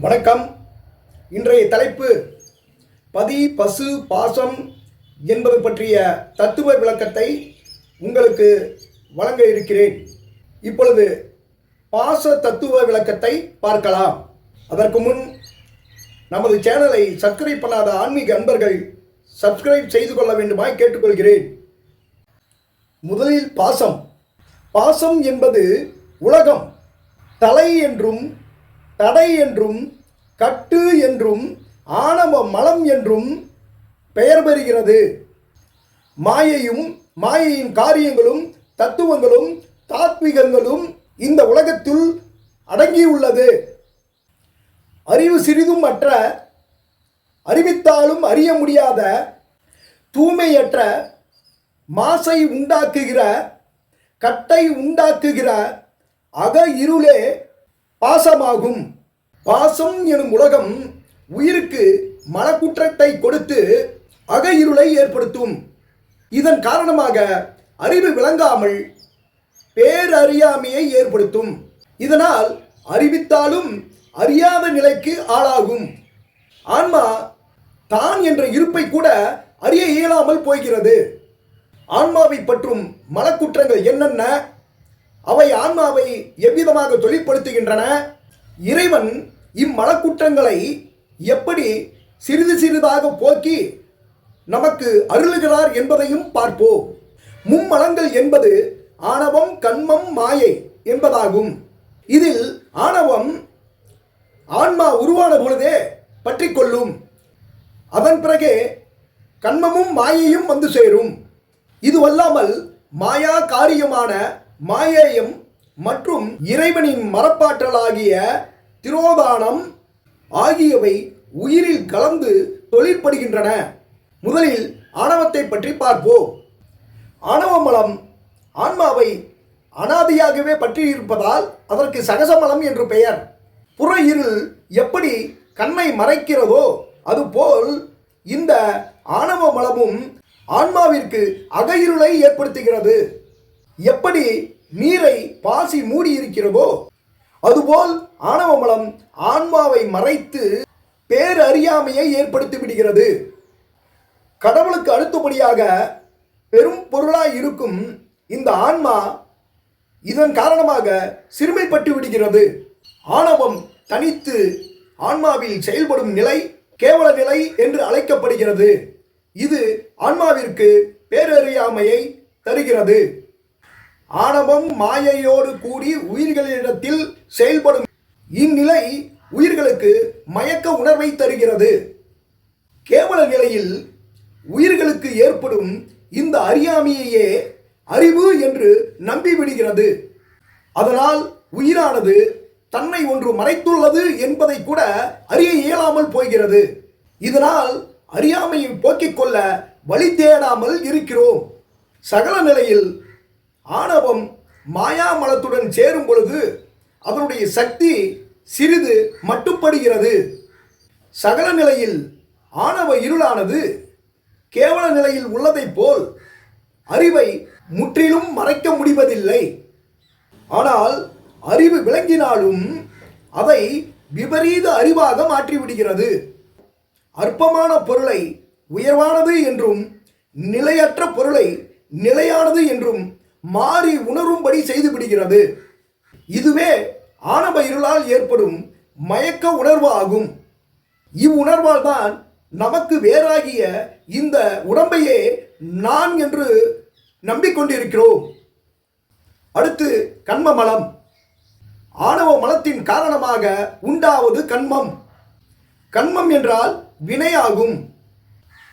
வணக்கம். இன்றைய தலைப்பு பதி பசு பாசம் என்பது பற்றிய தத்துவ விளக்கத்தை உங்களுக்கு வழங்க இருக்கிறேன். இப்பொழுது பாச தத்துவ விளக்கத்தை பார்க்கலாம். அதற்கு முன் நமது சேனலை சப்ஸ்கிரைப் பண்ணாத ஆன்மீக அன்பர்கள் சப்ஸ்கிரைப் செய்து கொள்ள வேண்டுமாய் கேட்டுக்கொள்கிறேன். முதலில் பாசம். பாசம் என்பது உலகம். தலை என்றும் தடை என்றும் கட்டு என்றும் ஆணவ மலம் என்றும் பெயர் பெறுகிறது. மாயையும் மாயையின் காரியங்களும் தத்துவங்களும் தாத்விகங்களும் இந்த உலகத்தில் அடங்கியுள்ளது. அறிவு சிறிதும் அற்ற அறிவித்தாலும் அறிய முடியாத தூய்மையற்ற மாசை உண்டாக்குகிற கட்டை உண்டாக்குகிற அக இருளே பாசமாகும். பாசம் எனும் உலகம் உயிருக்கு மனக்குற்றத்தை கொடுத்து அக இருளை ஏற்படுத்தும். இதன் காரணமாக அறிவு விளங்காமல் பேரறியாமையை ஏற்படுத்தும். இதனால் அறிவித்தாலும் அறியாத நிலைக்கு ஆளாகும். ஆன்மா தான் என்ற இருப்பை கூட அறிய இயலாமல் போகிறது. ஆன்மாவை பற்றும் மலக்குற்றங்கள் என்னென்ன? அவை ஆன்மாவை எவ்விதமாக தொழிற்படுத்துகின்றன? இறைவன் இம்மனக்குற்றங்களை எப்படி சிறிது சிறிதாக போக்கி நமக்கு அருளுகிறார் என்பதையும் பார்ப்போம். மும்மலங்கள் என்பது ஆணவம் கண்மம் மாயை என்பதாகும். இதில் ஆணவம் ஆன்மா உருவான பொழுதே பற்றி கொள்ளும். அதன் பிறகே கண்மமும் மாயையும் வந்து சேரும். இதுவல்லாமல் மாயா காரியமான மாயேயம் மற்றும் இறைவனின் மரப்பாற்றலாகிய திரோதானம் ஆகியவை உயிரில் கலந்து தொழிற்படுகின்றன. முதலில் ஆணவத்தை பற்றி பார்ப்போம். ஆணவ மலம் ஆன்மாவை அனாதியாகவே பற்றியிருப்பதால் அதற்கு சகசமலம் என்று பெயர். புற இருள் எப்படி கண்ணை மறைக்கிறதோ அதுபோல் இந்த ஆணவ மலமும் ஆன்மாவிற்கு அக இருளை ஏற்படுத்துகிறது. எப்படி நீரை பாசி மூடி இருக்கிறதோ அதுபோல் ஆணவமலம் ஆன்மாவை மறைத்து பேரறியாமையை ஏற்படுத்தி விடுகிறது கடவுளுக்கு அடுத்தபடியாக பெரும் பொருளாய் இருக்கும் இந்த ஆன்மா இதன் காரணமாக சிறுமைப்பட்டு விடுகிறது. ஆணவம் தனித்து ஆன்மாவில் செயல்படும் நிலை கேவல நிலை என்று அழைக்கப்படுகிறது. இது ஆன்மாவிற்கு பேரறியாமையை தருகிறது. ஆணவம் மாயையோடு கூடி உயிர்களிடத்தில் செயல்படும். இந்நிலை உயிர்களுக்கு மயக்க உணர்வை தருகிறது. கேவல நிலையில் உயிர்களுக்கு ஏற்படும் இந்த அறியாமையையே அறிவு என்று நம்பிவிடுகிறது. அதனால் உயிரானது தன்னை ஒன்று மறைத்துள்ளது என்பதை கூட அறிய இயலாமல் போகிறது. இதனால் அறியாமையை போக்கிக் கொள்ள வழி தேடாமல் இருக்கிறோம். சகல நிலையில் ஆணவம் மாயாமலத்துடன் சேரும் பொழுது அதனுடைய சக்தி சிறிது மட்டுப்படுகிறது. சகல நிலையில் ஆணவ இருளானது கேவல நிலையில் உள்ளதைப் போல் அறிவை முற்றிலும் மறைக்க முடிவதில்லை. ஆனால் அறிவு விளங்கினாலும் அதை விபரீத அறிவாக மாற்றிவிடுகிறது. அற்பமான பொருளை உயர்வானது என்றும் நிலையற்ற பொருளை நிலையானது என்றும் மாறி உணரும்படி செய்து விடுகிறது. இதுவே ஆணவ இருளால் ஏற்படும் மயக்க உணர்வு ஆகும். இவ்வுணர்வால் தான் நமக்கு வேறாகிய இந்த உடம்பையே நான் என்று நம்பிக்கொண்டிருக்கிறோம். அடுத்து கண்ம மலம் ஆணவ மலத்தின் காரணமாக உண்டாவது கண்மம். கண்மம் என்றால் வினையாகும்.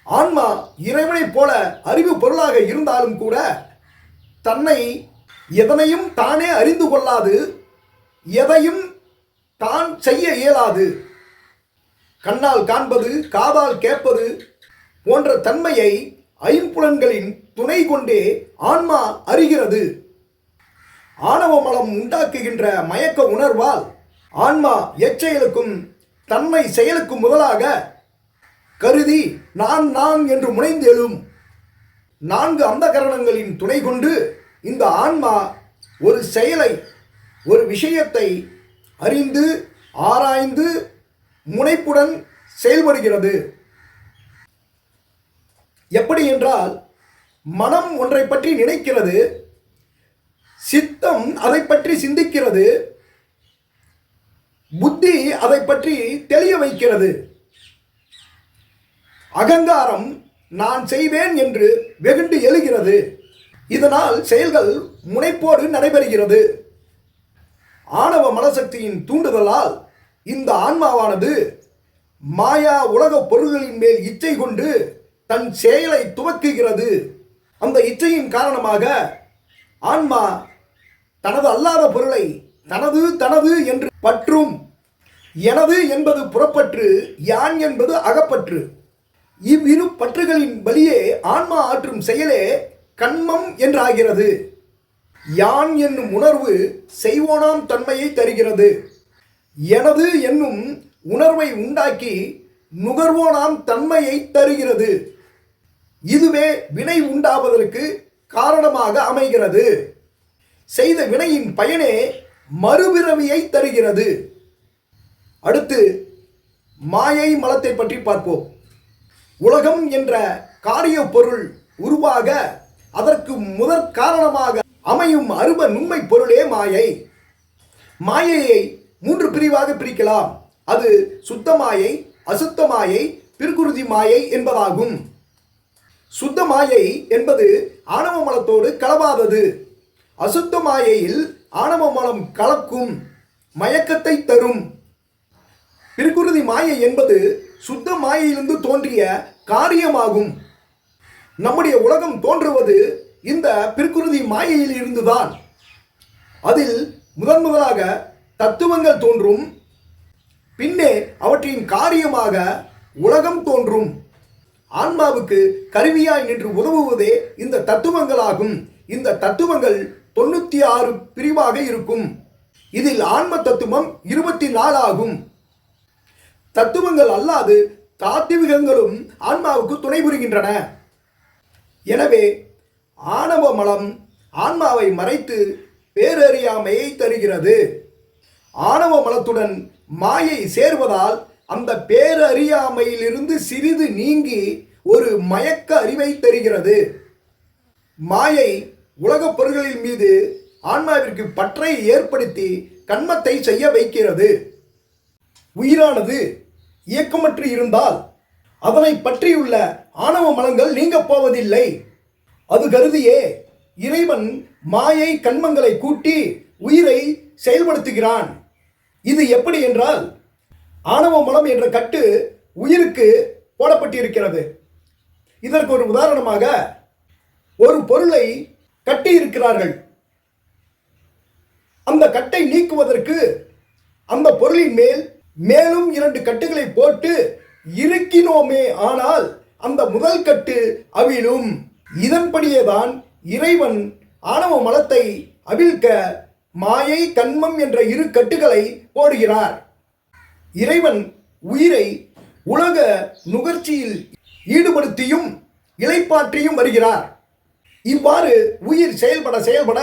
ஆன்மா இறைவனைப் போல அறிவு பொருளாக இருந்தாலும் கூட தன்னை எதனையும் தானே அறிந்து கொள்ளாது எதையும் தான் செய்ய இயலாது. கண்ணால் காண்பது காதால் கேட்பது போன்ற தன்மையை ஐம்புலன்களின் துணை கொண்டே ஆன்மா அறிகிறது. ஆணவ மலம் உண்டாக்குகின்ற மயக்க உணர்வால் ஆன்மா எச்செயலுக்கும் தன்மை செயலுக்கும் முதலாக கருதி நான் நான் என்று முனைந்தெழும் எழும். நான்கு அந்த கரணங்களின் துணை கொண்டு இந்த ஆன்மா ஒரு செயலை ஒரு விஷயத்தை அறிந்து ஆராய்ந்து முனைப்புடன் செயல்படுகிறது. எப்படி என்றால் மனம் ஒன்றை பற்றி நினைக்கிறது சித்தம் அதை பற்றி சிந்திக்கிறது புத்தி அதை பற்றி தெளிய வைக்கிறது. அகங்காரம் நான் செய்வேன் என்று வெகுண்டு எழுகிறது. இதனால் செயல்கள் முனைப்போடு நடைபெறுகிறது. ஆணவ மனசக்தியின் தூண்டுதலால் இந்த ஆன்மாவானது மாயா உலக பொருள்களின் மேல் இச்சை கொண்டு தன் செயலை துவக்குகிறது. அந்த இச்சையின் காரணமாக ஆன்மா தனது அல்லாத பொருளை தனது தனது என்று பற்றும். எனது என்பது புறப்பற்று யான் என்பது அகப்பற்று. இவ்விரு பற்றுகளின் வழியே ஆன்மா ஆற்றும் செயலே கண்மம் என்றாகிறது. யான் என்னும் உணர்வு செய்வோனாம் தன்மையை தருகிறது. எனது என்னும் உணர்வை உண்டாக்கி நுகர்வோனாம் தன்மையை தருகிறது. இதுவே வினை உண்டாவதற்கு காரணமாக அமைகிறது. செய்த வினையின் பயனே மறுபிறவியை தருகிறது. அடுத்து மாயை மலத்தை பற்றி பார்ப்போம். உலகம் என்ற காரிய பொருள் உருவாக அதற்கு முதற் காரணமாக அமையும் அருப நுண்மை பொருளே மாயை. மாயையை மூன்று பிரிவாக பிரிக்கலாம். அது சுத்த மாயை அசுத்த மாயை பிற்குருதி மாயை என்பதாகும். சுத்த மாயை என்பது ஆணவ மலத்தோடு கலவாதது. அசுத்த மாயையில் ஆணவ மலம் கலக்கும் மயக்கத்தை தரும். பிற்குருதி மாயை என்பது சுத்த மாயையிலிருந்து தோன்றிய காரியமாகும். நம்முடைய உலகம் தோன்றுவது இந்த பிற்குருதி மாயையில் இருந்துதான். அதில் முதன் முதலாக தத்துவங்கள் தோன்றும். பின்னே அவற்றின் காரியமாக உலகம் தோன்றும். ஆன்மாவுக்கு கருவியாய் நின்று உதவுவதே இந்த தத்துவங்களாகும். இந்த தத்துவங்கள் தொண்ணூத்தி ஆறு பிரிவாக இருக்கும். இதில் ஆன்ம தத்துவம் இருபத்தி நாலு ஆகும் தத்துவங்கள் அல்லாது தாத்திவிகங்களும் ஆன்மாவுக்கு துணை புரிகின்றன. எனவே ஆணவ மலம் ஆன்மாவை மறைத்து பேரறியாமையை தருகிறது. ஆணவ மலத்துடன் மாயை சேர்வதால் அந்த பேரறியாமையிலிருந்து சிறிது நீங்கி ஒரு மயக்க அறிவை தருகிறது. மாயை உலகப் பொருள்களின் மீது ஆன்மாவிற்கு பற்றை ஏற்படுத்தி கண்மத்தை செய்ய வைக்கிறது. உயிரானது இயக்கமற்று இருந்தால் அதனை பற்றியுள்ள ஆணவ மலங்கள் நீங்கப் போவதில்லை. அது கருதியே இறைவன் மாயை கண்மங்களை கூட்டி உயிரை செயல்படுத்துகிறான். இது எப்படி என்றால் ஆணவ மலம் என்ற கட்டு உயிருக்கு போடப்பட்டிருக்கிறது. இதற்கு ஒரு உதாரணமாக ஒரு பொருளை கட்டி இருக்கிறார்கள் அந்த கட்டை நீக்குவதற்கு அந்த பொருளின் மேல் மேலும் இரண்டு கட்டுகளை போட்டு இறுக்கினோமே ஆனால் அந்த முதல் கட்டு அவிழும் இதன்படியேதான் இறைவன் ஆணவ மலத்தை அவிழ்க்க மாயை கண்மம் என்ற இரு கட்டுகளை போடுகிறார். இறைவன் உயிரை உலக நுகர்ச்சியில் ஈடுபடுத்தியும் இலைப்பாற்றியும் வருகிறார். இவ்வாறு உயிர் செயல்பட செயல்பட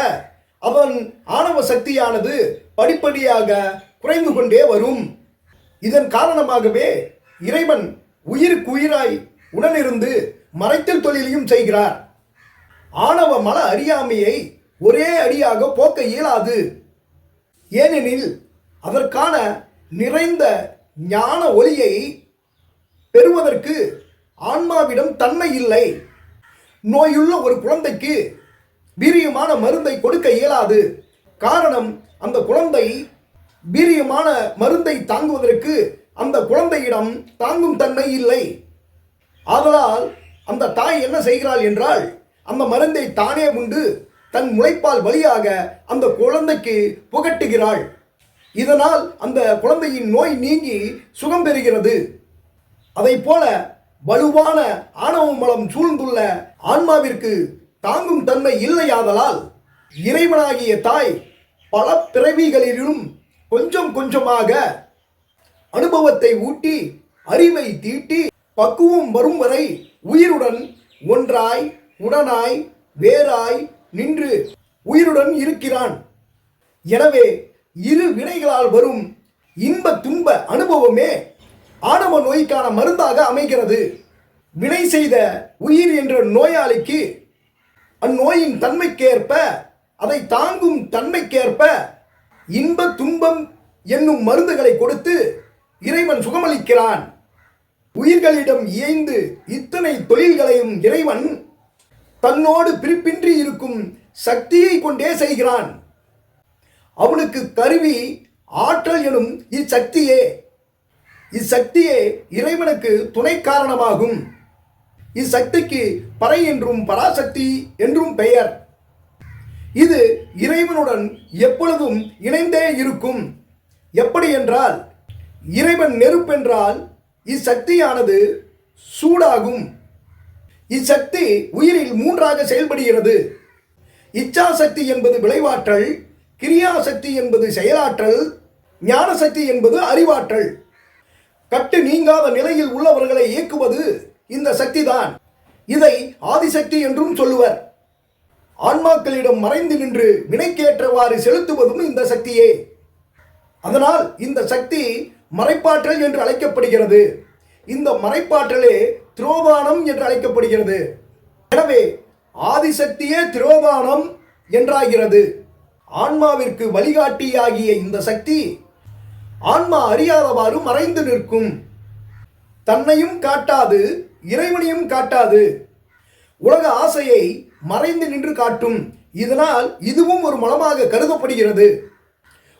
அவன் ஆணவ சக்தியானது படிப்படியாக குறைந்து கொண்டே வரும். இதன் காரணமாகவே இறைவன் உயிருக்கு உயிராய் உடனிருந்து மறைத்தல் தொழிலையும் செய்கிறார். ஆணவ மல அறியாமையை ஒரே அடியாக போக்க இயலாது. ஏனெனில் அதற்கான நிறைந்த ஞான ஒளியை பெறுவதற்கு ஆன்மாவிடம் தன்மை இல்லை. நோயுள்ள ஒரு குழந்தைக்கு வீரியமான மருந்தை கொடுக்க இயலாது. காரணம் அந்த குழந்தை வீரியமான மருந்தை தாங்குவதற்கு அந்த குழந்தையிடம் தாங்கும் தன்மை இல்லை. ஆதலால் அந்த தாய் என்ன செய்கிறாள் என்றால் அந்த மருந்தை தானே உண்டு தன் முளைப்பால் வழியாக அந்த குழந்தைக்கு புகட்டுகிறாள். இதனால் அந்த குழந்தையின் நோய் நீங்கி சுகம் பெறுகிறது. அதைப் போல வலுவான ஆணவ மலம் சூழ்ந்துள்ள ஆன்மாவிற்கு தாங்கும் தன்மை இல்லையாதலால் இறைவனாகிய தாய் பல பிறவிகளிலும் கொஞ்சம் கொஞ்சமாக அனுபவத்தை ஊட்டி அறிவை தீட்டி பக்குவம் வரும் வரை உயிருடன் ஒன்றாய் உடனாய் வேறாய் நின்று உயிருடன் இருக்கிறான். எனவே இரு வினைகளால் வரும் இன்ப துன்ப அனுபவமே ஆணவ நோய்க்கான மருந்தாக அமைகிறது. வினை செய்த உயிர் என்ற நோயாளிக்கு அந்நோயின் தன்மைக்கேற்ப அதை தாங்கும் தன்மைக்கேற்ப இன்ப துன்பம் என்னும் மருந்துகளை கொடுத்து இறைவன் சுகமளிக்கிறான். உயிர்களிடம் இயைந்து இத்தனை தொழில்களையும் இறைவன் தன்னோடு பிரிப்பின்றி இருக்கும் சக்தியை கொண்டே செய்கிறான். அவனுக்கு கருவி ஆற்றல் எனும் இச்சக்தியே. இச்சக்தியே இறைவனுக்கு துணை காரணமாகும். இச்சக்திக்கு பறை என்றும் பராசக்தி என்றும் பெயர். இது இறைவனுடன் எப்பொழுதும் இணைந்தே இருக்கும். எப்படி என்றால் இறைவன் நெருப்பென்றால் இச்சக்தியானது சூடாகும். இச்சக்தி உயிரில் மூன்றாக செயல்படுகிறது. இச்சாசக்தி என்பது விளைவாற்றல் கிரியாசக்தி என்பது செயலாற்றல் ஞானசக்தி என்பது அறிவாற்றல். கட்டு நீங்காத நிலையில் உள்ளவர்களை இயக்குவது இந்த சக்திதான். இதை ஆதிசக்தி என்றும் சொல்லுவர். ஆன்மாக்களிடம் மறைந்து நின்று வினைக்கேற்றவாறு செலுத்துவதும் இந்த சக்தியே. அதனால் இந்த சக்தி மறைப்பாற்றல் என்று அழைக்கப்படுகிறது. இந்த மறைப்பாற்றலே திரோதானம் என்று அழைக்கப்படுகிறது. எனவே ஆதிசக்தியே திரோதானம் என்றாகிறது. ஆன்மாவிற்கு வழிகாட்டியாகிய இந்த சக்தி ஆன்மா அறியாதவாறு மறைந்து நிற்கும். தன்னையும் காட்டாது இறைவனையும் காட்டாது. உலக ஆசையை மறைந்து நின்று காட்டும். இதனால் இதுவும் ஒரு மலமாக கருதப்படுகிறது.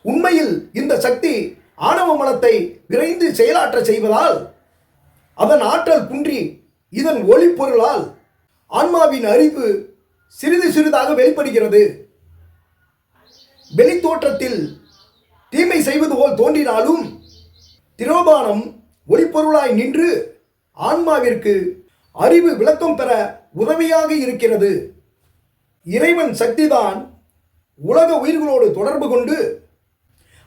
உண்மையில் இந்த சக்தி ஆணவ மலத்தை விரைந்து செயலாற்ற செய்வதால் அதன் ஆற்றல் குன்றி இதன் ஒளிப்பொருளால் ஆன்மாவின் அறிவு சிறிது சிறிதாக வெளிப்படுகிறது. வெளித்தோற்றத்தில் தீமை செய்வது போல் தோன்றினாலும் திரோபானம் ஒளிப்பொருளாய் நின்று ஆன்மாவிற்கு அறிவு விளக்கம் பெற உதவியாக இருக்கிறது. இறைவன் சக்திதான் உலக உயிர்களோடு தொடர்பு கொண்டு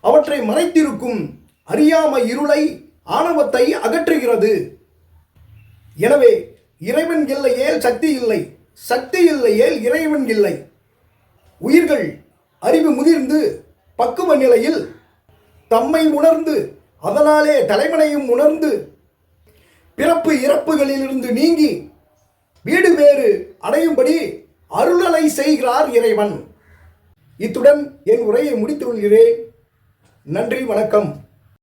அவற்றை மறைத்திருக்கும் அறியாமை இருளை ஆணவத்தை அகற்றுகிறது. எனவே இறைவன் இல்லையேல் சக்தி இல்லை சக்தி இல்லையேல் இறைவன் இல்லை. உயிர்கள் அறிவு முதிர்ந்து பக்குவ நிலையில் தம்மை உணர்ந்து அதனாலே தலைவனையும் உணர்ந்து பிறப்பு இறப்புகளிலிருந்து நீங்கி வீடு வேறு அடையும்படி அருளலை செய்கிறார் இறைவன். இத்துடன் என் உரையை முடித்துக் கொள்கிறேன். நன்றி வணக்கம்.